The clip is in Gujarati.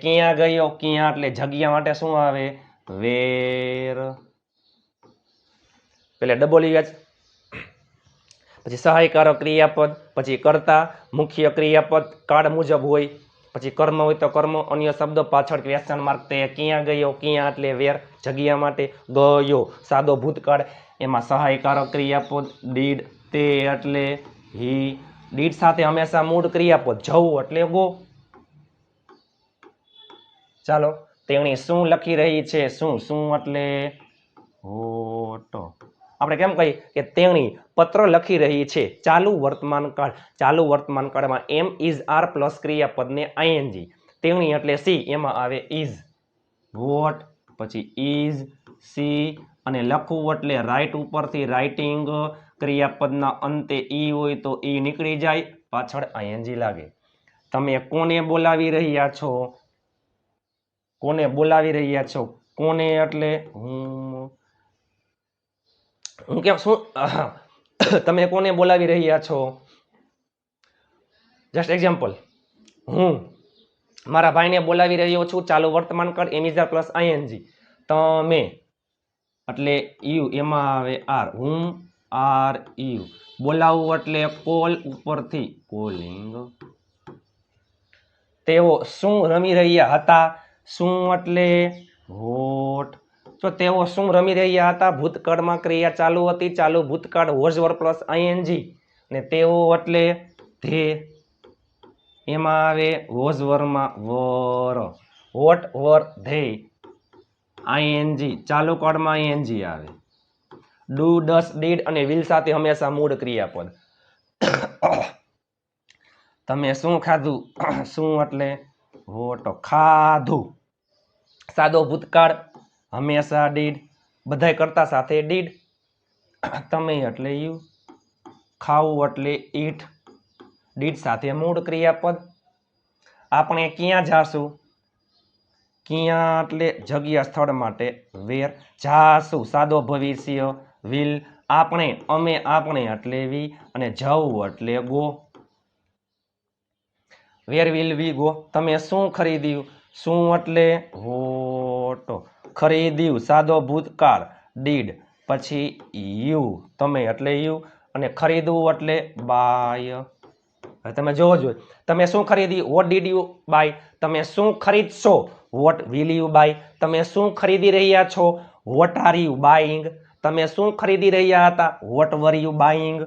ક્યાં ગયો, ક્યાં? એટલે જગ્યા માટે શું આવે? વેર. પેલે ડબલ જ પછી સહાયકારક ક્રિયાપદ, પછી કર્તા, મુખ્ય ક્રિયાપદ કાળ મુજબ હોય. પછી કર્મ હોય તો કર્મ, અન્ય શબ્દો પાછળ વ્યસન માર્ક તે ક્યાં ગયો, ક્યાં? એટલે વેર જગ્યા માટે ગયો. સાદો ભૂતકાળ. એમાં સહાયકારક ક્રિયાપદ દીડ તે એટલે હી. દીડ સાથે હંમેશા મૂળ ક્રિયાપદ જવું એટલે ગો. ચાલો તેણી શું લખી રહી છે, શું શું એટલે? હોટો. આપણે કેમ કહીએ કે તેણી પત્ર લખી રહી છે, ચાલુ વર્તમાન કાળ, ચાલુ વર્તમાન કાળમાં એમ ઇઝ આર પ્લસ ક્રિયાપદને આઈએનજી તેણી એટલે સી, એમાં આવે ઇઝ. વોટ, પછી ઇઝ, સી, અને લખવું એટલે રાઇટ ઉપરથી રાઇટિંગ ક્રિયાપદના અંતે ઈ હોય તો ઈ નીકળી જાય, પાછળ આઈએનજી લાગે. તમે કોને બોલાવી રહ્યા છો? કોને બોલાવી રહ્યા છો? કોને એટલે હું હું કેમ શું? તમે કોને બોલાવી રહ્યા છો? જસ્ટ એક્ઝામ્પલ હું મારા ભાઈને બોલાવી રહ્યો છું. ચાલુ વર્તમાન કાળ એમિઝાર પ્લસ આઈએનજી. તમે એટલે યુ, એમાં આવે આર. હું આર, યુ. બોલાવવું એટલે કોલ ઉપરથી કોલિંગ. તેઓ શું રમી રહ્યા હતા? શું એટલે? વોટ તો તેઓ શું રમી રહ્યા હતા? ભૂતકાળમાં ક્રિયા ચાલુ હતી. ચાલુ ભૂતકાળ વોઝ વર પ્લસ આઈએનજી. ને તેઓ એટલે ધે. એમાં આવે was વરમાં were. What were they. ING. ચાલુ કાળમાં આઈએનજી આવે. ડુ, ડસ, ડીડ અને વિલ સાથે હંમેશા મૂળ ક્રિયાપદ. તમે શું ખાધું? શું એટલે? વોટ ખાધું. સાદો ભૂતકાળ, હંમેશા ડીડ બધાય કરતા સાથે ડીડ તમે એટલે યુ ખાવું એટલે ઈટ ડીડ સાથે મૂળ ક્રિયાપદ. આપણે ક્યાં જાશું? ક્યાં એટલે જગ્યા સ્થળ માટે વેર જાશું? સાદો ભવિષ્ય, વિલ આપણે, અમે આપણે એટલે વી અને જવું એટલે go. Where, will, we, go. તમે શું ખરીદ્યું? શું એટલે? હોટો ખરીદ્યું. સાદો ભૂતકાળ. ડીડ. પછી યુ. તમે એટલે યુ અને ખરીદવું એટલે બાય. તમે જોવો જોઈએ તમે શું ખરીદ્યું વોટ ડીડ યુ બાય? તમે શું ખરીદશો? What will you buy? તમે શું ખરીદી રહ્યા છો? વોટ આર યુ બાઈંગ તમે શું ખરીદી રહ્યા હતા? Vote var you buying